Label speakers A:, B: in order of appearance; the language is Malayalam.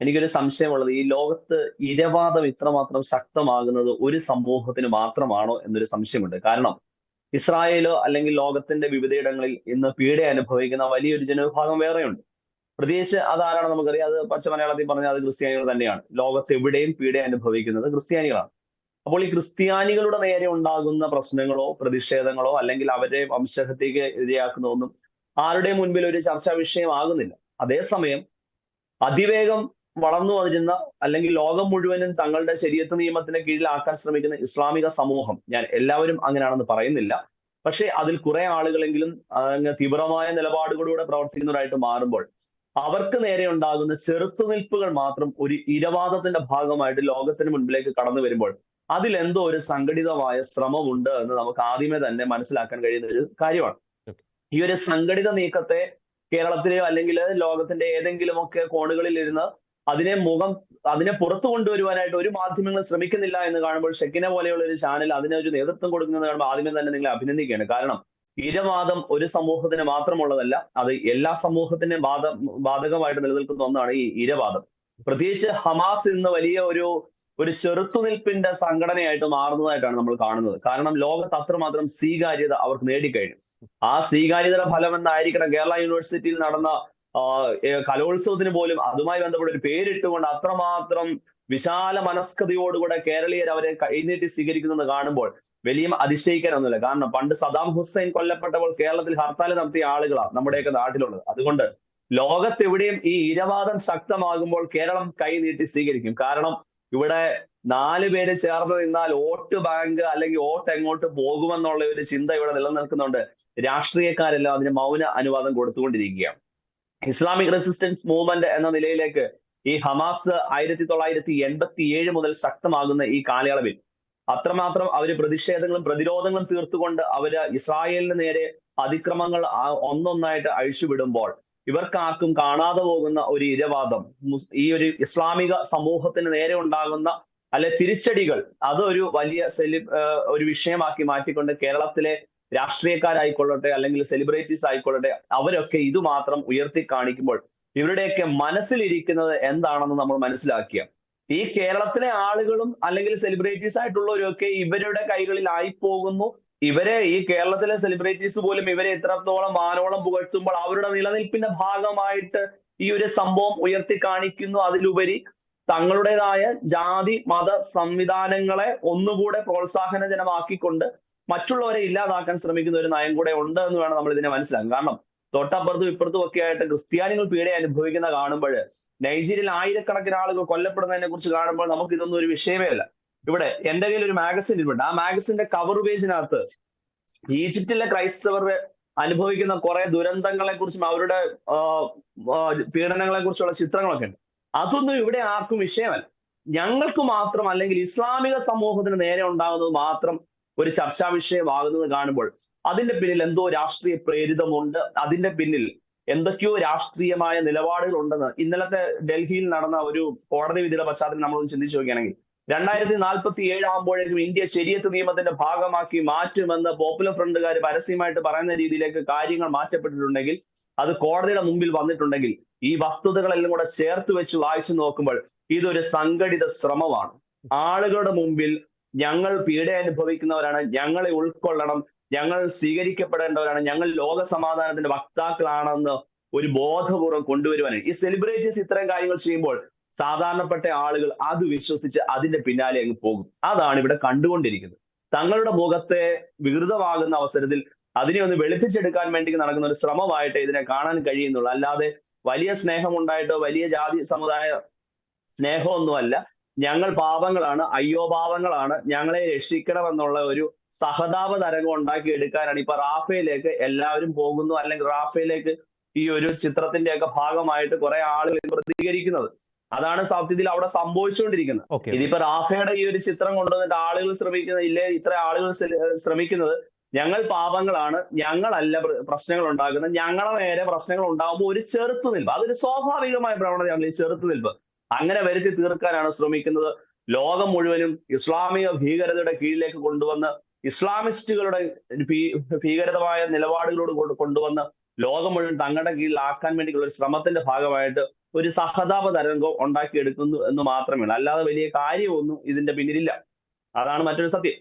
A: എനിക്കൊരു സംശയമുള്ളത് ഈ ലോകത്ത് ഇരവാദം ഇത്രമാത്രം ശക്തമാകുന്നത് ഒരു സമൂഹത്തിന് മാത്രമാണോ എന്നൊരു സംശയമുണ്ട്. കാരണം ഇസ്രായേലോ അല്ലെങ്കിൽ ലോകത്തിന്റെ വിവിധയിടങ്ങളിൽ ഇന്ന് പീഡ അനുഭവിക്കുന്ന വലിയൊരു ജനവിഭാഗം വേറെയുണ്ട്. പ്രത്യേകിച്ച് അതാരാണ് നമുക്കറിയാം. അത് പച്ച മലയാളത്തിൽ പറഞ്ഞാൽ അത് ക്രിസ്ത്യാനികൾ തന്നെയാണ്. ലോകത്ത് എവിടെയും പീഡ അനുഭവിക്കുന്നത് ക്രിസ്ത്യാനികളാണ്. അപ്പോൾ ഈ ക്രിസ്ത്യാനികളുടെ നേരെ ഉണ്ടാകുന്ന പ്രശ്നങ്ങളോ പ്രതിഷേധങ്ങളോ അല്ലെങ്കിൽ അവരെ വംശഹത്യക്ക് ഇരയാക്കുന്ന ഒന്നും ആരുടെയും മുൻപിൽ ഒരു ചർച്ചാ വിഷയമാകുന്നില്ല അതേസമയം അതിവേഗം വളർന്നു വന്നിരുന്ന അല്ലെങ്കിൽ ലോകം മുഴുവനും തങ്ങളുടെ ശരീരത്ത് നിയമത്തിന് കീഴിലാക്കാൻ ശ്രമിക്കുന്ന ഇസ്ലാമിക സമൂഹം. ഞാൻ എല്ലാവരും അങ്ങനെയാണെന്ന് പറയുന്നില്ല. പക്ഷേ അതിൽ കുറെ ആളുകളെങ്കിലും അങ്ങ് തീവ്രമായ നിലപാടുകളിലൂടെ പ്രവർത്തിക്കുന്നവരായിട്ട് മാറുമ്പോൾ അവർക്ക് നേരെ ഉണ്ടാകുന്ന ചെറുത്തുനിൽപ്പുകൾ മാത്രം ഒരു ഇരവാദത്തിന്റെ ഭാഗമായിട്ട് ലോകത്തിന് മുൻപിലേക്ക് കടന്നു വരുമ്പോൾ അതിലെന്തോ ഒരു സംഘടിതമായ ശ്രമമുണ്ട് എന്ന് നമുക്ക് ആദ്യമേ തന്നെ മനസ്സിലാക്കാൻ കഴിയുന്ന ഒരു കാര്യമാണ്. ഈ ഒരു സംഘടിത നീക്കത്തെ കേരളത്തിലെയോ അല്ലെങ്കിൽ ലോകത്തിന്റെ ഏതെങ്കിലുമൊക്കെ കോണുകളിൽ ഇരുന്ന് അതിനെ മുഖം അതിനെ പുറത്തു കൊണ്ടുവരുവാനായിട്ട് ഒരു മാധ്യമങ്ങളും ശ്രമിക്കുന്നില്ല എന്ന് കാണുമ്പോൾ ഷെക്കിനെ പോലെയുള്ള ഒരു ചാനൽ അതിനെ ഒരു നേതൃത്വം കൊടുക്കുന്നത് കാണുമ്പോൾ ആദ്യമേ തന്നെ നിങ്ങളെ അഭിനന്ദിക്കുകയാണ്. കാരണം ഇരവാദം ഒരു സമൂഹത്തിന് മാത്രമുള്ളതല്ല അത് എല്ലാ സമൂഹത്തിന്റെ ബാധ ബാധകമായിട്ട് നിലനിൽക്കുന്ന ഒന്നാണ് ഈ ഇരവാദം. പ്രത്യേകിച്ച് ഹമാസ് ഇന്ന് വലിയ ഒരു ഒരു ചെറുത്തുനിൽപ്പിന്റെ സംഘടനയായിട്ട് മാറുന്നതായിട്ടാണ് നമ്മൾ കാണുന്നത്. കാരണം ലോകത്ത് അത്രമാത്രം സ്വീകാര്യത അവർക്ക് നേടിക്കഴിഞ്ഞു. ആ സ്വീകാര്യതയുടെ ഫലം എന്നായിരിക്കണം കേരള യൂണിവേഴ്സിറ്റിയിൽ നടന്ന കലോത്സവത്തിന് പോലും അതുമായി ബന്ധപ്പെട്ട ഒരു പേരിട്ടുകൊണ്ട് അത്രമാത്രം വിശാല മനസ്കതയോടുകൂടെ കേരളീയർ അവരെ കൈനീട്ടി സ്വീകരിക്കുന്നത് കാണുമ്പോൾ വലിയ അതിശയിക്കാനൊന്നുമില്ല. കാരണം പണ്ട് സദാം ഹുസൈൻ കൊല്ലപ്പെട്ടപ്പോൾ കേരളത്തിൽ ഹർത്താൽ നടത്തിയ ആളുകളാണ് നമ്മുടെയൊക്കെ നാട്ടിലുള്ളത്. അതുകൊണ്ട് ലോകത്തെവിടെയും ഈ ഇരവാദം ശക്തമാകുമ്പോൾ കേരളം കൈനീട്ടി സ്വീകരിക്കും. കാരണം ഇവിടെ നാല് പേര് ചേർന്ന് നിന്നാൽ വോട്ട് ബാങ്ക് അല്ലെങ്കിൽ വോട്ട് എങ്ങോട്ട് പോകുമെന്നുള്ള ഒരു ചിന്ത ഇവിടെ നിലനിൽക്കുന്നുണ്ട്. രാഷ്ട്രീയക്കാരെല്ലാം അതിന് മൗന അനുവാദം കൊടുത്തുകൊണ്ടിരിക്കുകയാണ്. ഇസ്ലാമിക് റെസിസ്റ്റൻസ് മൂവ്മെന്റ് എന്ന നിലയിലേക്ക് ഈ ഹമാസ് ആയിരത്തി തൊള്ളായിരത്തി എൺപത്തി ഏഴ് മുതൽ ശക്തമാകുന്ന ഈ കാലയളവിൽ അത്രമാത്രം അവർ പ്രതിഷേധങ്ങളും പ്രതിരോധങ്ങളും തീർത്തുകൊണ്ട് അവർ ഇസ്രായേലിന് നേരെ അതിക്രമങ്ങൾ ഒന്നൊന്നായിട്ട് അഴിച്ചുവിടുമ്പോൾ ഇവർക്കാർക്കും കാണാതെ പോകുന്ന ഒരു ഇരവാദം ഈ ഒരു ഇസ്ലാമിക സമൂഹത്തിന് നേരെ ഉണ്ടാകുന്ന അല്ലെ തിരിച്ചടികൾ അതൊരു വലിയ സെലി ഒരു വിഷയമാക്കി മാറ്റിക്കൊണ്ട് കേരളത്തിലെ രാഷ്ട്രീയക്കാരായിക്കൊള്ളട്ടെ അല്ലെങ്കിൽ സെലിബ്രിറ്റീസ് ആയിക്കൊള്ളട്ടെ അവരൊക്കെ ഇത് മാത്രം ഉയർത്തി കാണിക്കുമ്പോൾ ഇവരുടെയൊക്കെ മനസ്സിലിരിക്കുന്നത് എന്താണെന്ന് നമ്മൾ മനസ്സിലാക്കിയ ഈ കേരളത്തിലെ ആളുകളും അല്ലെങ്കിൽ സെലിബ്രിറ്റീസ് ആയിട്ടുള്ളവരൊക്കെ ഇവരുടെ കൈകളിൽ ആയി പോകുന്നു. ഇവരെ ഈ കേരളത്തിലെ സെലിബ്രിറ്റീസ് പോലും ഇവരെ എത്രത്തോളം മാനോളം പുകഴ്ത്തുമ്പോൾ അവരുടെ നിലനിൽപ്പിന്റെ ഭാഗമായിട്ട് ഈ ഒരു സംഭവം ഉയർത്തി കാണിക്കുന്നു അതിലുപരി തങ്ങളുടേതായ ജാതി മത സംവിധാനങ്ങളെ ഒന്നുകൂടെ പ്രോത്സാഹനജനമാക്കിക്കൊണ്ട് മറ്റുള്ളവരെ ഇല്ലാതാക്കാൻ ശ്രമിക്കുന്ന ഒരു നയം കൂടെ ഉണ്ട് എന്ന് വേണം നമ്മൾ ഇതിനെ മനസ്സിലാക്കാൻ. കാരണം തൊട്ടപ്പുറത്തും ഇപ്പുറത്തും ഒക്കെ ആയിട്ട് ക്രിസ്ത്യാനികൾ പീഡ അനുഭവിക്കുന്ന കാണുമ്പോൾ നൈജീരിയയിൽ ആയിരക്കണക്കിന് ആളുകൾ കൊല്ലപ്പെടുന്നതിനെ കുറിച്ച് കാണുമ്പോൾ നമുക്ക് ഇതൊന്നും ഒരു വിഷയമേ അല്ല. ഇവിടെ എന്റെ കയ്യിൽ ഒരു മാഗസിൻ ഇരിപ്പുണ്ട് ആ മാഗസിന്റെ കവർ പേജിനകത്ത് ഈജിപ്തിലെ ക്രൈസ്തവർ അനുഭവിക്കുന്ന കുറെ ദുരന്തങ്ങളെ കുറിച്ചും അവരുടെ പീഡനങ്ങളെ കുറിച്ചുള്ള ചിത്രങ്ങളൊക്കെ ഉണ്ട്. അതൊന്നും ഇവിടെ ആർക്കും വിഷയമല്ല. ഞങ്ങൾക്ക് മാത്രം അല്ലെങ്കിൽ ഇസ്ലാമിക സമൂഹത്തിന് നേരെ ഉണ്ടാകുന്നത് മാത്രം ഒരു ചർച്ചാ വിഷയമാകുന്നത് കാണുമ്പോൾ അതിന്റെ പിന്നിൽ എന്തോ രാഷ്ട്രീയ പ്രേരിതമുണ്ട്. അതിന്റെ പിന്നിൽ എന്തൊക്കെയോ രാഷ്ട്രീയമായ നിലപാടുകൾ ഉണ്ടെന്ന് ഇന്നലത്തെ ഡൽഹിയിൽ നടന്ന ഒരു കോടതി വിധിയുടെ പശ്ചാത്തലം നമ്മളൊന്ന് ചിന്തിച്ചു നോക്കുകയാണെങ്കിൽ രണ്ടായിരത്തി നാൽപ്പത്തി ഏഴ് ആകുമ്പോഴേക്കും ഇന്ത്യ ശരിയത്ത് നിയമത്തിന്റെ ഭാഗമാക്കി മാറ്റുമെന്ന് പോപ്പുലർ ഫ്രണ്ടുകാർ പരസ്യമായിട്ട് പറയുന്ന രീതിയിലേക്ക് കാര്യങ്ങൾ മാറ്റപ്പെട്ടിട്ടുണ്ടെങ്കിൽ അത് കോടതിയുടെ മുമ്പിൽ വന്നിട്ടുണ്ടെങ്കിൽ ഈ വസ്തുതകളെല്ലാം കൂടെ ചേർത്ത് വെച്ച് വായിച്ചു നോക്കുമ്പോൾ ഇതൊരു സംഘടിത ശ്രമമാണ്. ആളുകളുടെ മുമ്പിൽ ഞങ്ങൾ പീഡ അനുഭവിക്കുന്നവരാണ് ഞങ്ങളെ ഉൾക്കൊള്ളണം ഞങ്ങൾ സ്വീകരിക്കപ്പെടേണ്ടവരാണ് ഞങ്ങൾ ലോക സമാധാനത്തിന്റെ വക്താക്കളാണെന്ന് ഒരു ബോധപൂർവം കൊണ്ടുവരുവാനാണ് ഈ സെലിബ്രിറ്റീസ് ഇത്തരം കാര്യങ്ങൾ ചെയ്യുമ്പോൾ സാധാരണപ്പെട്ട ആളുകൾ അത് വിശ്വസിച്ച് അതിന്റെ പിന്നാലെ അങ്ങ് പോകും. അതാണ് ഇവിടെ കണ്ടുകൊണ്ടിരിക്കുന്നത്. തങ്ങളുടെ മുഖത്തെ വികൃതമാകുന്ന അവസരത്തിൽ അതിനെ ഒന്ന് വെളുപ്പിച്ചെടുക്കാൻ വേണ്ടി നടക്കുന്ന ഒരു ശ്രമമായിട്ട് ഇതിനെ കാണാൻ കഴിയുന്നുള്ളൂ. അല്ലാതെ വലിയ സ്നേഹം ഉണ്ടായിട്ടോ വലിയ ജാതി സമുദായ സ്നേഹമൊന്നുമല്ല. ഞങ്ങൾ പാപങ്ങളാണ് അയ്യോ പാപങ്ങളാണ് ഞങ്ങളെ രക്ഷിക്കണമെന്നുള്ള ഒരു സഹതാപ തരംഗം ഉണ്ടാക്കി എടുക്കാനാണ് ഇപ്പൊ റാഫയിലേക്ക് എല്ലാവരും പോകുന്നു. അല്ലെങ്കിൽ റാഫയിലേക്ക് ഈ ഒരു ചിത്രത്തിന്റെ ഒക്കെ ഭാഗമായിട്ട് കുറെ ആളുകൾ പ്രതികരിക്കുന്നത്. അതാണ് സത്യത്തിൽ അവിടെ സംഭവിച്ചുകൊണ്ടിരിക്കുന്നത്. ഇതിപ്പോ റാഫയുടെ ഈ ഒരു ചിത്രം കൊണ്ടുവന്നിട്ട് ആളുകൾ ശ്രമിക്കുന്നത് ഇല്ലേ ഇത്ര ആളുകൾ ശ്രമിക്കുന്നത് ഞങ്ങൾ പാപങ്ങളാണ് ഞങ്ങളല്ല പ്രശ്നങ്ങൾ ഉണ്ടാക്കുന്നത് ഞങ്ങളെ നേരെ പ്രശ്നങ്ങൾ ഉണ്ടാകുമ്പോൾ ഒരു ചെറുത്തുനിൽപ്പ് അതൊരു സ്വാഭാവികമായ പ്രവണതയാണ് ഈ ചെറുത്തുനിൽപ്പ്. അങ്ങനെ വരുത്തി തീർക്കാനാണ് ശ്രമിക്കുന്നത്. ലോകം മുഴുവനും ഇസ്ലാമിക ഭീകരതയുടെ കീഴിലേക്ക് കൊണ്ടുവന്ന് ഇസ്ലാമിസ്റ്റുകളുടെ ഭീകരതമായ നിലപാടുകളോട് കൊണ്ടുവന്ന് ലോകം മുഴുവൻ തങ്ങളുടെ കീഴിലാക്കാൻ വേണ്ടിയുള്ള ഒരു ശ്രമത്തിന്റെ ഭാഗമായിട്ട് ഒരു സഹതാപ തരംഗം ഉണ്ടാക്കിയെടുക്കുന്നു എന്ന് മാത്രമേ ഉള്ളൂ അല്ലാതെ വലിയ കാര്യമൊന്നും ഇതിന്റെ പിന്നിലില്ല. അതാണ് മറ്റൊരു സത്യം.